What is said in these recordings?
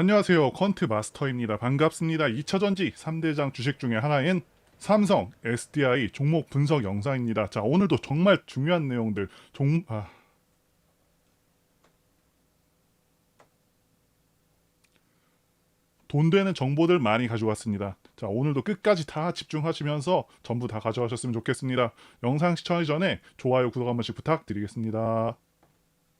안녕하세요. 퀀트 마스터입니다. 반갑습니다. 2차전지 3대장 주식 중에 하나인 삼성 SDI 종목 분석 영상입니다. 자, 오늘도 정말 중요한 내용들 종 아. 돈 되는 정보들 많이 가져왔습니다. 자, 오늘도 끝까지 다 집중하시면서 전부 다 가져가셨으면 좋겠습니다. 영상 시청하기 전에 좋아요, 구독 한 번씩 부탁드리겠습니다.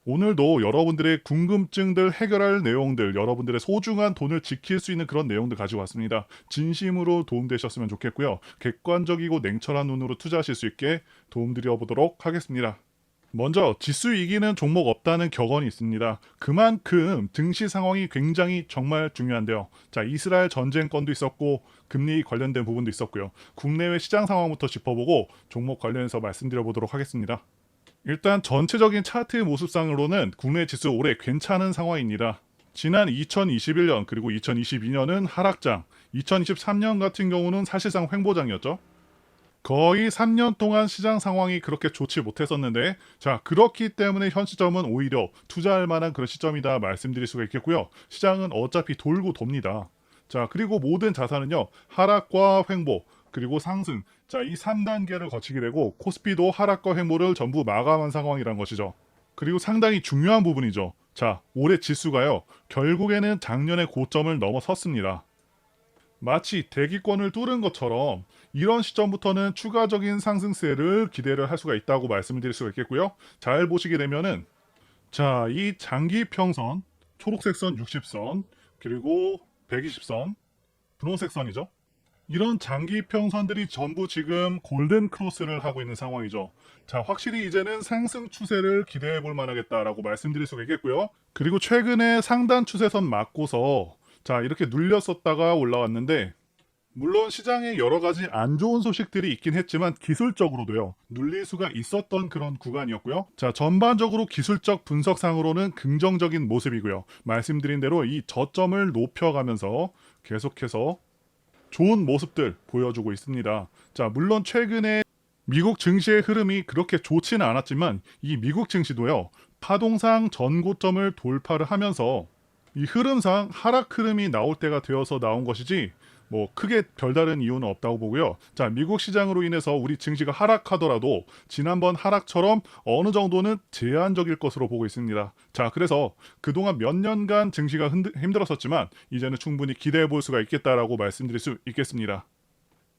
오늘도 여러분들의 궁금증들 해결할 내용들, 여러분들의 소중한 돈을 지킬 수 있는 그런 내용들 가지고 왔습니다. 진심으로 도움되셨으면 좋겠고요. 객관적이고 냉철한 눈으로 투자하실 수 있게 도움드려 보도록 하겠습니다. 먼저 지수 이기는 종목 없다는 격언이 있습니다. 그만큼 증시 상황이 굉장히 정말 중요한데요. 자, 이스라엘 전쟁 건도 있었고 금리 관련된 부분도 있었고요. 국내외 시장 상황부터 짚어보고 종목 관련해서 말씀드려 보도록 하겠습니다. 일단 전체적인 차트 모습상으로는 국내 지수 올해 괜찮은 상황입니다. 지난 2021년 그리고 2022년은 하락장, 2023년 같은 경우는 사실상 횡보장이었죠. 거의 3년 동안 시장 상황이 그렇게 좋지 못했었는데 자 그렇기 때문에 현 시점은 오히려 투자할 만한 그런 시점이다 말씀드릴 수가 있겠고요. 시장은 어차피 돌고 돕니다. 자 그리고 모든 자산은요 하락과 횡보 그리고 상승 자 이 3단계를 거치게 되고 코스피도 하락과 횡보를 전부 마감한 상황이란 것이죠. 그리고 상당히 중요한 부분이죠. 자 올해 지수가요 결국에는 작년의 고점을 넘어섰습니다. 마치 대기권을 뚫은 것처럼 이런 시점부터는 추가적인 상승세를 기대를 할 수가 있다고 말씀을 드릴 수가 있겠고요. 잘 보시게 되면은 자, 이 장기 평선, 초록색 선 60선, 그리고 120선, 분홍색 선이죠. 이런 장기 평선들이 전부 지금 골든 크로스를 하고 있는 상황이죠. 자, 확실히 이제는 상승 추세를 기대해 볼 만하겠다라고 말씀드릴 수가 있겠고요. 그리고 최근에 상단 추세선 맞고서 자, 이렇게 눌렸었다가 올라왔는데 물론 시장에 여러 가지 안 좋은 소식들이 있긴 했지만 기술적으로도요 눌릴 수가 있었던 그런 구간이었고요. 자 전반적으로 기술적 분석상으로는 긍정적인 모습이고요. 말씀드린 대로 이 저점을 높여가면서 계속해서 좋은 모습들 보여주고 있습니다. 자 물론 최근에 미국 증시의 흐름이 그렇게 좋지는 않았지만 이 미국 증시도요 파동상 전고점을 돌파를 하면서 이 흐름상 하락 흐름이 나올 때가 되어서 나온 것이지 뭐 크게 별다른 이유는 없다고 보고요. 자, 미국 시장으로 인해서 우리 증시가 하락하더라도 지난번 하락처럼 어느 정도는 제한적일 것으로 보고 있습니다. 자, 그래서 그동안 몇 년간 증시가 힘들었었지만 이제는 충분히 기대해 볼 수가 있겠다라고 말씀드릴 수 있겠습니다.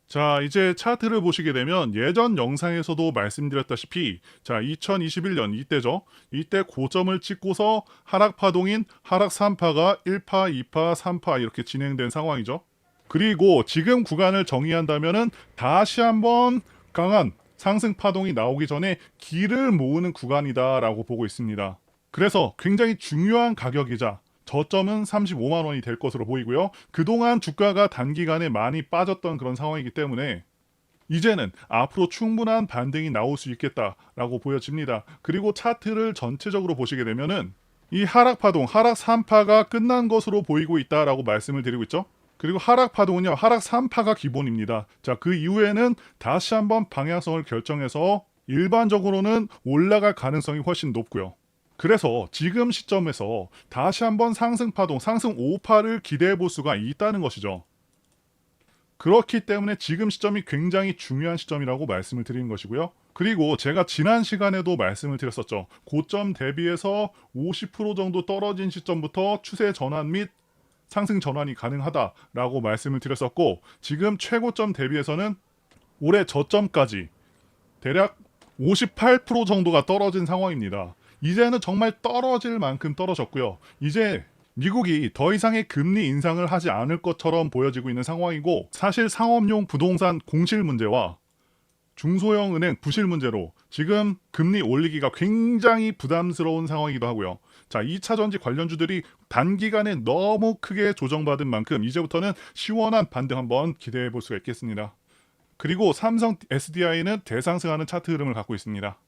자, 이제 차트를 보시게 되면 예전 영상에서도 말씀드렸다시피 자, 2021년 이때죠. 이때 고점을 찍고서 하락 파동인 하락 3파가 1파, 2파, 3파 이렇게 진행된 상황이죠. 그리고 지금 구간을 정의한다면은 다시 한번 강한 상승 파동이 나오기 전에 길을 모으는 구간이다라고 보고 있습니다. 그래서 굉장히 중요한 가격이자 저점은 35만 원이 될 것으로 보이고요. 그동안 주가가 단기간에 많이 빠졌던 그런 상황이기 때문에 이제는 앞으로 충분한 반등이 나올 수 있겠다라고 보여집니다. 그리고 차트를 전체적으로 보시게 되면은 이 하락 파동, 하락 3파가 끝난 것으로 보이고 있다라고 말씀을 드리고 있죠. 그리고 하락 파동은요, 하락 3파가 기본입니다. 자, 그 이후에는 다시 한번 방향성을 결정해서 일반적으로는 올라갈 가능성이 훨씬 높고요. 그래서 지금 시점에서 다시 한번 상승 파동, 상승 5파를 기대해 볼 수가 있다는 것이죠. 그렇기 때문에 지금 시점이 굉장히 중요한 시점이라고 말씀을 드리는 것이고요. 그리고 제가 지난 시간에도 말씀을 드렸었죠. 고점 대비해서 50% 정도 떨어진 시점부터 추세 전환 및 상승 전환이 가능하다라고 말씀을 드렸었고 지금 최고점 대비해서는 올해 저점까지 대략 58% 정도가 떨어진 상황입니다. 이제는 정말 떨어질 만큼 떨어졌고요. 이제 미국이 더 이상의 금리 인상을 하지 않을 것처럼 보여지고 있는 상황이고 사실 상업용 부동산 공실 문제와 중소형 은행 부실 문제로 지금 금리 올리기가 굉장히 부담스러운 상황이기도 하고요. 자, 2차 전지 관련주들이 단기간에 너무 크게 조정받은 만큼 이제부터는 시원한 반등 한번 기대해 볼 수가 있겠습니다. 그리고 삼성 SDI는 대상승하는 차트 흐름을 갖고 있습니다.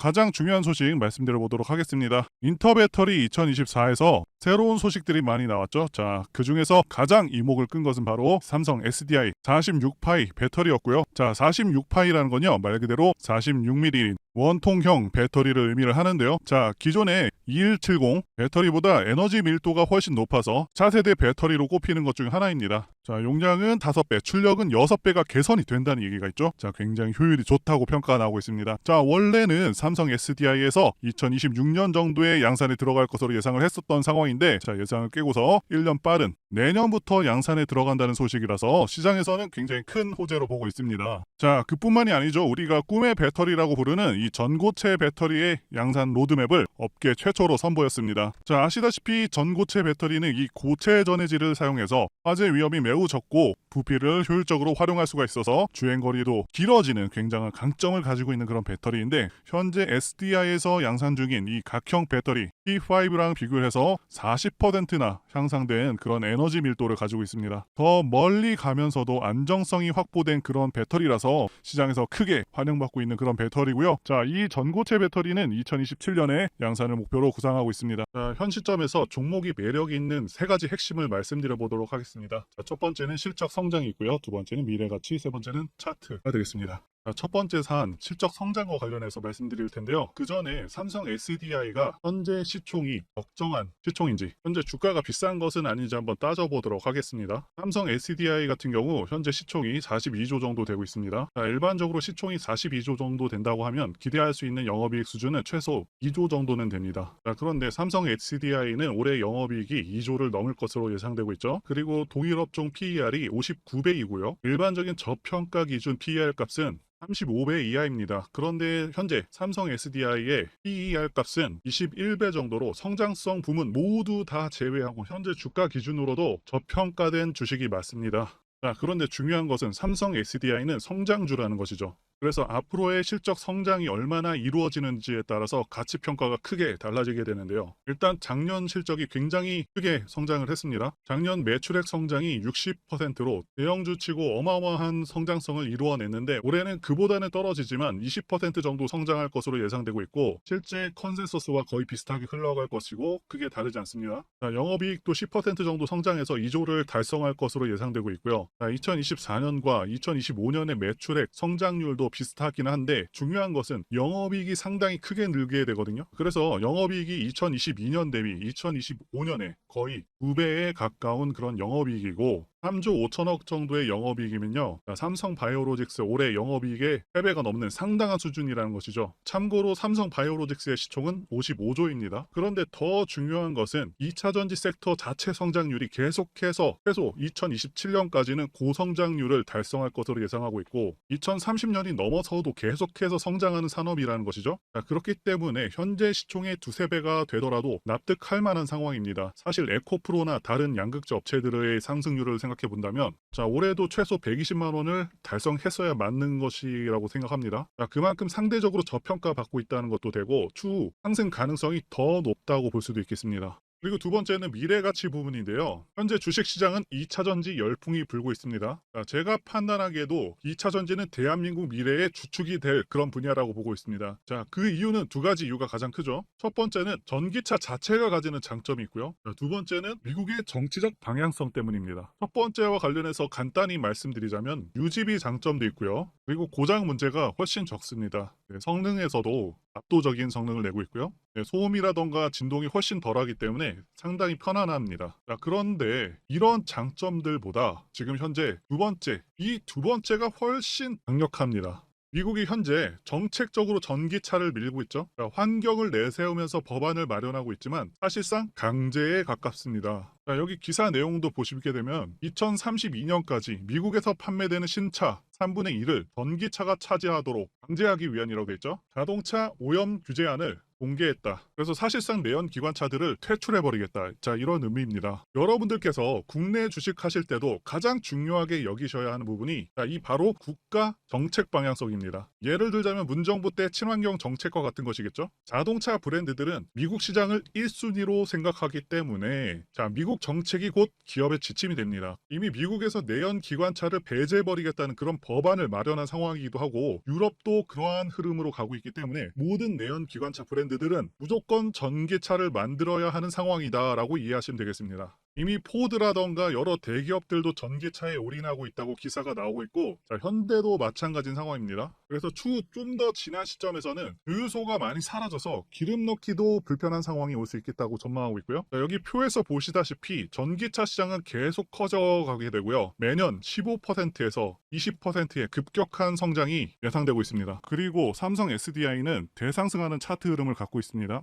가장 중요한 소식 말씀드려 보도록 하겠습니다. 인터배터리 2024에서 새로운 소식들이 많이 나왔죠. 자, 그 중에서 가장 이목을 끈 것은 바로 삼성 SDI 46파이 배터리였고요. 자, 46파이라는 건요. 말 그대로 46mm 원통형 배터리를 의미를 하는데요. 자, 기존의 2170 배터리보다 에너지 밀도가 훨씬 높아서 차세대 배터리로 꼽히는 것 중 하나입니다. 자, 용량은 5배, 출력은 6배가 개선이 된다는 얘기가 있죠. 자, 굉장히 효율이 좋다고 평가가 나오고 있습니다. 자, 원래는 삼성 SDI에서 2026년 정도에 양산에 들어갈 것으로 예상을 했었던 상황인데, 자, 예상을 깨고서 1년 빠른 내년부터 양산에 들어간다는 소식이라서 시장에서 는 굉장히 큰 호재로 보고 있습니다. 자, 그뿐만이 아니죠. 우리가 꿈의 배터리라고 부르는 이 전고체 배터리의 양산 로드맵을 업계 최초로 선보였습니다. 자, 아시다시피 전고체 배터리는 이 고체 전해질을 사용해서 화재 위험이 매우 적고 부피를 효율적으로 활용할 수가 있어서 주행 거리도 길어지는 굉장한 강점을 가지고 있는 그런 배터리인데 현재 SDI에서 양산 중인 이 각형 배터리 T5랑 비교해서 40%나 향상된 그런 에너지 밀도를 가지고 있습니다. 더 멀리 가면서도 안정성이 확보된 그런 배터리라서 시장에서 크게 환영받고 있는 그런 배터리고요. 자, 이 전고체 배터리는 2027년에 양산을 목표로 구상하고 있습니다. 자, 현 시점에서 종목이 매력이 있는 세 가지 핵심을 말씀드려 보도록 하겠습니다. 자, 첫 번째는 실적 성장이 있고요. 두 번째는 미래 가치, 세 번째는 차트가 되겠습니다. 자, 첫 번째 사안 실적 성장과 관련해서 말씀드릴 텐데요. 그 전에 삼성 SDI가 현재 시총이 적정한 시총인지 현재 주가가 비싼 것은 아닌지 한번 따져보도록 하겠습니다. 삼성 SDI 같은 경우 현재 시총이 42조 정도 되고 있습니다. 자, 일반적으로 시총이 42조 정도 된다고 하면 기대할 수 있는 영업이익 수준은 최소 2조 정도는 됩니다. 자, 그런데 삼성 SDI는 올해 영업이익이 2조를 넘을 것으로 예상되고 있죠. 그리고 동일업종 PER이 59배이고요. 일반적인 저평가 기준 PER 값은 35배 이하입니다. 그런데 현재 삼성 SDI의 PER 값은 21배 정도로 성장성 부문 모두 다 제외하고 현재 주가 기준으로도 저평가된 주식이 맞습니다. 자, 그런데 중요한 것은 삼성 SDI는 성장주라는 것이죠. 그래서 앞으로의 실적 성장이 얼마나 이루어지는지에 따라서 가치 평가가 크게 달라지게 되는데요. 일단 작년 실적이 굉장히 크게 성장을 했습니다. 작년 매출액 성장이 60%로 대형주 치고 어마어마한 성장성을 이루어냈는데 올해는 그보다는 떨어지지만 20% 정도 성장할 것으로 예상되고 있고 실제 컨센서스와 거의 비슷하게 흘러갈 것이고 크게 다르지 않습니다. 자, 영업이익도 10% 정도 성장해서 2조를 달성할 것으로 예상되고 있고요. 자, 2024년과 2025년의 매출액 성장률도 비슷하긴 한데 중요한 것은 영업이익이 상당히 크게 늘게 되거든요. 그래서 영업이익이 2022년 대비 2025년에 거의 2배에 가까운 그런 영업이익이고 3조 5천억 정도의 영업이익이면요. 삼성 바이오로직스 올해 영업이익의 3배가 넘는 상당한 수준이라는 것이죠. 참고로 삼성 바이오로직스의 시총은 55조입니다. 그런데 더 중요한 것은 2차 전지 섹터 자체 성장률이 계속해서 최소 2027년까지는 고성장률을 달성할 것으로 예상하고 있고 2030년이 넘어서도 계속해서 성장하는 산업이라는 것이죠. 자, 그렇기 때문에 현재 시총의 두세 배가 되더라도 납득할 만한 상황입니다. 사실 에코프로나 다른 양극재 업체들의 상승률을 생각 해 본다면 자 올해도 최소 120만 원을 달성했어야 맞는 것이라고 생각합니다. 자, 그만큼 상대적으로 저평가 받고 있다는 것도 되고 추후 상승 가능성이 더 높다고 볼 수도 있겠습니다. 그리고 두 번째는 미래 가치 부분인데요. 현재 주식 시장은 2차 전지 열풍이 불고 있습니다. 자, 제가 판단하기에도 2차 전지는 대한민국 미래의 주축이 될 그런 분야라고 보고 있습니다. 자, 그 이유는 두 가지 이유가 가장 크죠. 첫 번째는 전기차 자체가 가지는 장점이 있고요. 자, 두 번째는 미국의 정치적 방향성 때문입니다. 첫 번째와 관련해서 간단히 말씀드리자면 유지비 장점도 있고요. 그리고 고장 문제가 훨씬 적습니다. 네, 성능에서도 압도적인 성능을 내고 있고요. 네, 소음이라던가 진동이 훨씬 덜하기 때문에 상당히 편안합니다. 자, 그런데 이런 장점들보다 지금 현재 두 번째, 이 두 번째가 훨씬 강력합니다. 미국이 현재 정책적으로 전기차를 밀고 있죠. 자, 환경을 내세우면서 법안을 마련하고 있지만 사실상 강제에 가깝습니다. 자, 여기 기사 내용도 보시게 되면 2032년까지 미국에서 판매되는 신차 3분의 1을 전기차가 차지하도록 강제하기 위한이라고 돼 있죠. 자동차 오염 규제안을 공개했다. 그래서 사실상 내연 기관차들을 퇴출해버리겠다. 자, 이런 의미입니다. 여러분들께서 국내 주식하실 때도 가장 중요하게 여기셔야 하는 부분이 자, 이 바로 국가 정책 방향성입니다. 예를 들자면 문정부 때 친환경 정책과 같은 것이겠죠. 자동차 브랜드들은 미국 시장을 1순위로 생각하기 때문에 자, 미국 정책이 곧 기업의 지침이 됩니다. 이미 미국에서 내연 기관차를 배제해버리겠다는 그런 법안을 마련한 상황이기도 하고 유럽도 그러한 흐름으로 가고 있기 때문에 모든 내연 기관차 브랜드 브랜드들은 무조건 전기차를 만들어야 하는 상황이다라고 이해하시면 되겠습니다. 이미 포드라던가 여러 대기업들도 전기차에 올인하고 있다고 기사가 나오고 있고 자, 현대도 마찬가지인 상황입니다. 그래서 추후 좀 더 지난 시점에서는 주유소가 많이 사라져서 기름 넣기도 불편한 상황이 올 수 있겠다고 전망하고 있고요. 자, 여기 표에서 보시다시피 전기차 시장은 계속 커져가게 되고요. 매년 15%에서 20%의 급격한 성장이 예상되고 있습니다. 그리고 삼성 SDI는 대상승하는 차트 흐름을 갖고 있습니다.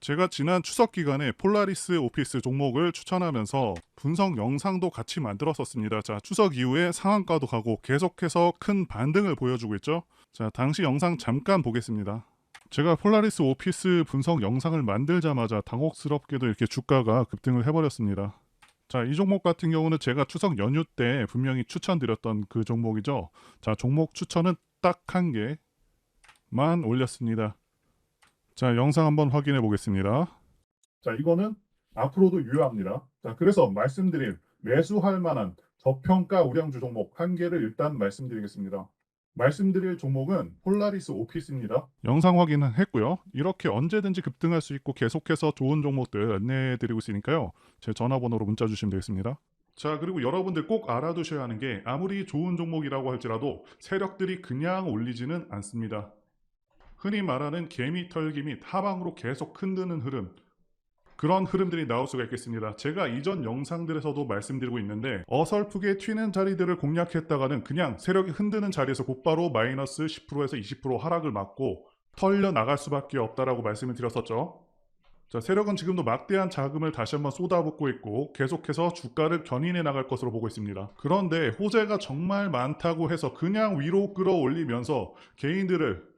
제가 지난 추석 기간에 폴라리스 오피스 종목을 추천하면서 분석 영상도 같이 만들었었습니다. 자, 추석 이후에 상한가도 가고 계속해서 큰 반등을 보여주고 있죠. 자, 당시 영상 잠깐 보겠습니다. 제가 폴라리스 오피스 분석 영상을 만들자마자 당혹스럽게도 이렇게 주가가 급등을 해버렸습니다. 자, 이 종목 같은 경우는 제가 추석 연휴 때 분명히 추천드렸던 그 종목이죠. 자, 종목 추천은 딱 한 개만 올렸습니다. 자, 영상 한번 확인해 보겠습니다. 자, 이거는 앞으로도 유효합니다. 자, 그래서 말씀드릴 매수할 만한 저평가 우량주 종목 한 개를 일단 말씀드리겠습니다. 말씀드릴 종목은 폴라리스 오피스입니다. 영상 확인은 했고요. 이렇게 언제든지 급등할 수 있고 계속해서 좋은 종목들 안내해 드리고 있으니까요. 제 전화번호로 문자 주시면 되겠습니다. 자, 그리고 여러분들 꼭 알아두셔야 하는 게 아무리 좋은 종목이라고 할지라도 세력들이 그냥 올리지는 않습니다. 흔히 말하는 개미 털기 및 하방으로 계속 흔드는 흐름 그런 흐름들이 나올 수가 있겠습니다. 제가 이전 영상들에서도 말씀드리고 있는데 어설프게 튀는 자리들을 공략했다가는 그냥 세력이 흔드는 자리에서 곧바로 마이너스 10%에서 20% 하락을 맞고 털려 나갈 수밖에 없다라고 말씀을 드렸었죠. 자, 세력은 지금도 막대한 자금을 다시 한번 쏟아붓고 있고 계속해서 주가를 견인해 나갈 것으로 보고 있습니다. 그런데 호재가 정말 많다고 해서 그냥 위로 끌어올리면서 개인들을